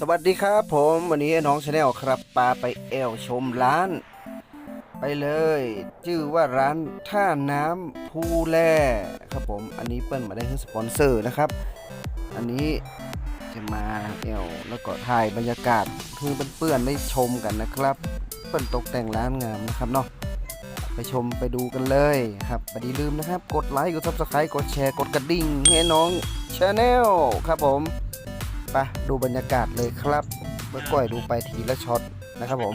สวัสดีครับผมวันนี้น้องชาแนลครับปาไปแอวชมร้าน ไปเลย ชื่อว่าร้านท่าน้ำภูแลครับผมอันนี้เปิ้ลมาได้ทั้งสปอนเซอร์นะครับ อันนี้จะมาแอวแล้วก็ถ่ายบรรยากาศคือเพื่อนๆได้ชมกันนะครับ เปิ้ลตกแต่งร้านงามนะครับเนาะไปชมไปดูกันเลยครับอย่าลืมนะครับ กดไลค์กดซับสไครต์กดแชร์กดกระดิ่งให้น้องชาแนลครับผม ไปดูบรรยากาศเลยครับเมื่อก่อยดูไปทีละช็อตนะครับผม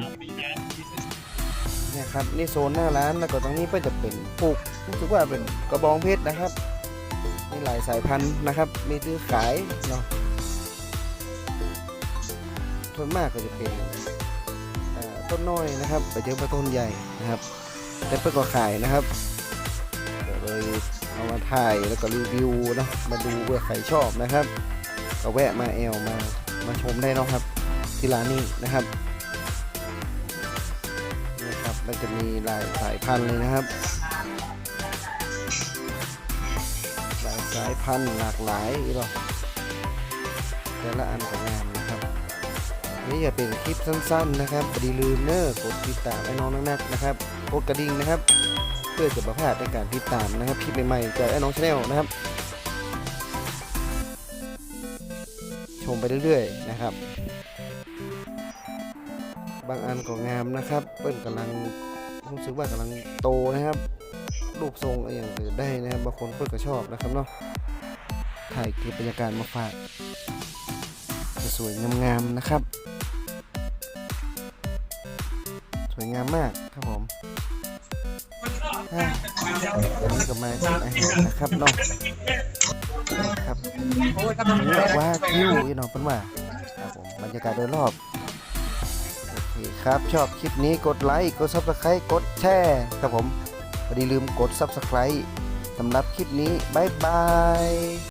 เนี่ยครับนี่โซนหน้าร้านแล้วก็ตรงนี้ก็จะเป็นปลูกรู้สึกว่าเป็นกระบองเพชรนะครับ มีหลายสายพันธุ์นะครับ มีซื้อขายเนาะส่วนมากก็จะเป็นต้นน้อยนะครับไปเจอว่าต้นใหญ่นะครับแต่เพื่อก็ขายนะครับเลยเอามาถ่ายแล้วก็รีวิวเนาะมาดูเพื่อใครชอบนะครับ ก็แวะมาแอลมามาชมได้นะครับ ที่ร้านนี้นะครับนี่ครับมันจะมีหลายสายพันธุ์เลยนะครับ หลายสายพันธุ์หลากหลายอีกหรอกแต่ละอันของงานนะครับนี่จะเป็นคลิปสั้นๆนะครับอย่าลืมเนอะกดติดตามไอ้น้องนักๆนะครับกดกระดิ่งนะครับ เพื่อจะประพลาดในการติดตามนะครับคลิปใหม่ๆจากไอ้น้องชาแนลนะครับ ชมไปเรื่อยๆนะครับ บางอันก็งามนะครับ เปิ้นกำลังรู้สึกว่ากำลังโตนะครับ รูปทรงอะไรอย่างอื่นได้นะครับบางคนเปิ้นก็ชอบนะครับเนาะถ่ายเก็บบรรยากาศมาฝากสวยงามๆนะครับ สวยงามมากครับผม นี้ก็มาจากอาหารนะครับเนาะครับนี่ว่าคิวอีน้องเป็นว่าครับผมบรรยากาศโดยรอบโอเคครับชอบคลิปนี้กดไลค์กดซับสไครต์กดแชร์ครับผมอย่าลืมกดซับสไครต์สำหรับคลิปนี้บ๊ายบาย